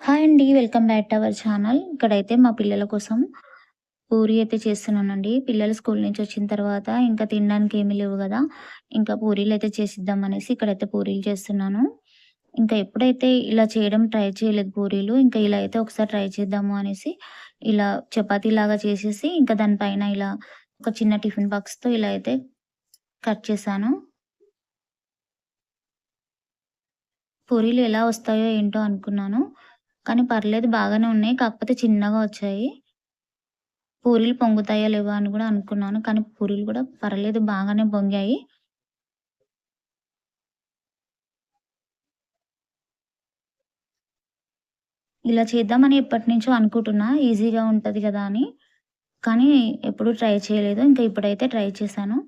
Hi అండి. Welcome back to our channel. ఇక్కడైతే మా పిల్లల కోసం పూరి అయితే చేస్తున్నానండి. పిల్లలు స్కూల్ నుంచి వచ్చిన తర్వాత ఇంకా తినడానికి ఏమీ లేవు కదా ఇంకా పూరీలు అయితే చేసిద్దాం అనేసి ఇక్కడైతే పూరీలు చేస్తున్నాను. ఇంకా ఎప్పుడైతే ఇలా చేయడం ట్రై చేయలేదు పూరీలు. ఇంకా ఇలా అయితే ఒకసారి ట్రై చేద్దాము అనేసి ఇలా చపాతీలాగా చేసేసి ఇంకా దానిపైన ఇలా ఒక చిన్న టిఫిన్ బాక్స్‌తో ఇలా అయితే కట్ చేశాను. పూరీలు ఎలా వస్తాయో ఏంటో అనుకున్నాను. కానీ పర్లేదు బాగానే ఉన్నాయి. కాకపోతే చిన్నగా వచ్చాయి. పూరీలు పొంగుతాయా లేవా అని కూడా అనుకున్నాను. కానీ పూరీలు కూడా పర్లేదు బాగానే పొంగాయి. ఇలా చేద్దామని ఎప్పటి నుంచో అనుకుంటున్నా. ఈజీగా ఉంటుంది కదా అని. కానీ ఎప్పుడు ట్రై చేయలేదు. ఇంకా ఇప్పుడైతే ట్రై చేశాను.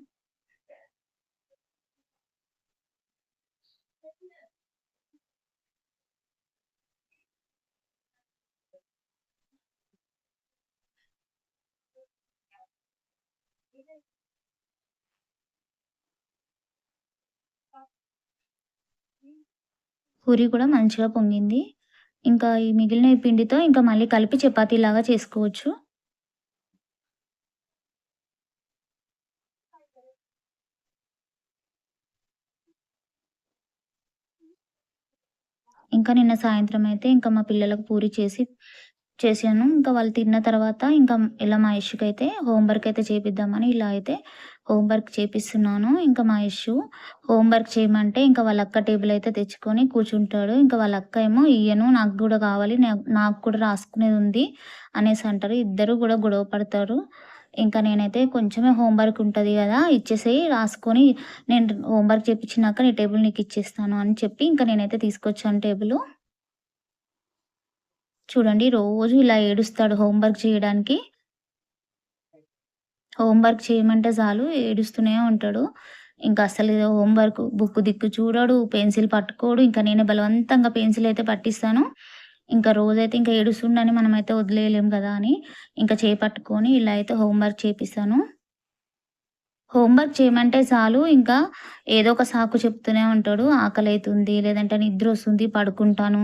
పూరి కూడా మంచిగా పొంగింది. ఇంకా ఈ మిగిలిన ఈ పిండితో ఇంకా మళ్ళీ కలిపి చపాతీలాగా చేసుకోవచ్చు. ఇంకా నిన్న సాయంత్రం అయితే ఇంకా మా పిల్లలకు పూరి చేసి చేశాను. ఇంకా వాళ్ళు తిన్న తర్వాత ఇంకా ఇలా మా అయితే హోమ్ అయితే చేపిద్దామని ఇలా అయితే హోంవర్క్ చేపిస్తున్నాను. ఇంకా మా యష్ చేయమంటే ఇంకా వాళ్ళ అక్క టేబుల్ అయితే తెచ్చుకొని కూర్చుంటాడు. ఇంకా వాళ్ళ అక్క ఏమో ఇయ్యను నాకు కూడా కావాలి. నాకు కూడా రాసుకునేది ఉంది అనేసి అంటారు. ఇద్దరు కూడా గొడవ పడతారు. ఇంకా నేనైతే కొంచెమే హోంవర్క్ ఉంటుంది కదా ఇచ్చేసేయి రాసుకొని నేను హోంవర్క్ చేపించినాక నీ టేబుల్ నీకు ఇచ్చేస్తాను అని చెప్పి ఇంకా నేనైతే తీసుకొచ్చాను టేబుల్ చూడండి రోజు ఇలా ఏడుస్తాడు హోంవర్క్ చేయడానికి. హోంవర్క్ చేయమంటే చాలు ఏడుస్తూనే ఉంటాడు. ఇంకా అసలు హోంవర్క్ బుక్ దిక్కు చూడడు, పెన్సిల్ పట్టుకోడు. ఇంకా నేనే బలవంతంగా పెన్సిల్ అయితే పట్టిస్తాను. ఇంకా రోజైతే ఇంకా ఏడుస్తుండని మనమైతే వదిలేయలేం కదా అని ఇంకా చేపట్టుకొని ఇలా అయితే హోమ్ వర్క్ చేపిస్తాను. హోంవర్క్ చేయమంటే చాలు ఇంకా ఏదో ఒక సాకు చెప్తూనే ఉంటాడు. ఆకలి అవుతుంది లేదంటే నిద్ర వస్తుంది పడుకుంటాను,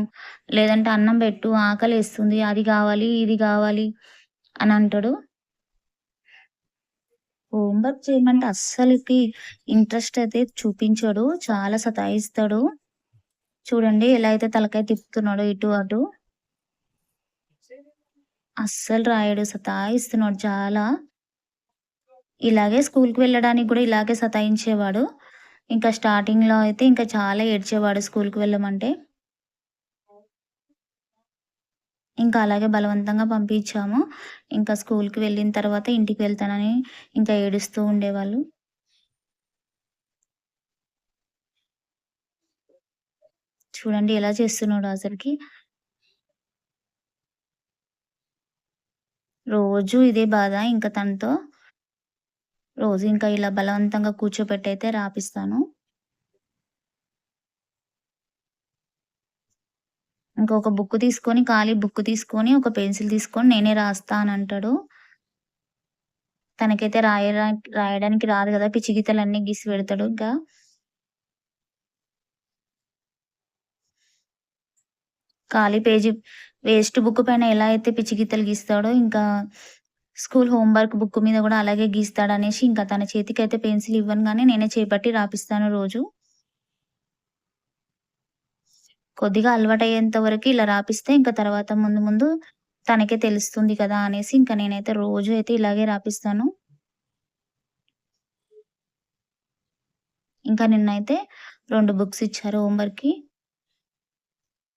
లేదంటే అన్నం పెట్టు ఆకలి వేస్తుంది అది కావాలి ఇది కావాలి అని అంటాడు. హోమ్ వర్క్ చేయమంటే అస్సలకి ఇంట్రెస్ట్ అయితే చూపించడు. చాలా సతాయిస్తాడు. చూడండి ఎలా అయితే తలకాయ తిప్పుతున్నాడు ఇటు అటు. అస్సలు రాయడు. సతాయిస్తున్నాడు చాలా. ఇలాగే స్కూల్‌కి వెళ్ళడానికి కూడా ఇలాగే సతాయించేవాడు. ఇంకా స్టార్టింగ్‌లో అయితే ఇంకా చాలా ఏడ్చేవాడు స్కూల్‌కి వెళ్ళమంటే. ఇంకా అలాగే బలవంతంగా పంపించాము. ఇంకా స్కూల్‌కి వెళ్ళిన తర్వాత ఇంటికి వెళ్తానని ఇంకా ఏడుస్తూ ఉండేవాళ్ళు. చూడండి ఎలా చేస్తున్నాడు అసలుకి రోజు ఇదే బాధ ఇంకా తనతో. రోజు ఇంకా ఇలా బలవంతంగా కూర్చోబెట్టి అయితే రాపిస్తాను. ఇంకొక బుక్ తీసుకొని ఖాళీ బుక్ తీసుకొని, ఒక పెన్సిల్ తీసుకొని నేనే రాస్తా అని అంటాడు. తనకైతే రాయ రాయడానికి రాదు కదా పిచ్చి గీతలన్నీ గీసి పెడతాడు ఇంకా. ఖాళీ పేజీ వేస్ట్ బుక్ పైన ఎలా అయితే పిచ్చి గీతలు గీస్తాడో ఇంకా స్కూల్ హోంవర్క్ బుక్ మీద కూడా అలాగే గీస్తాడనేసి ఇంకా తన చేతికి అయితే పెన్సిల్ ఇవ్వనుగానే నేనే చేపట్టి రాపిస్తాను రోజు. కొద్దిగా అలవాటయ్యేంత వరకు ఇలా రాపిస్తే ఇంకా తర్వాత ముందు ముందు తనకే తెలుస్తుంది కదా! అనేసి ఇంకా నేనైతే రోజు అయితే ఇలాగే రాపిస్తాను. ఇంకా నిన్నైతే రెండు బుక్స్ ఇచ్చారు హోంవర్క్కి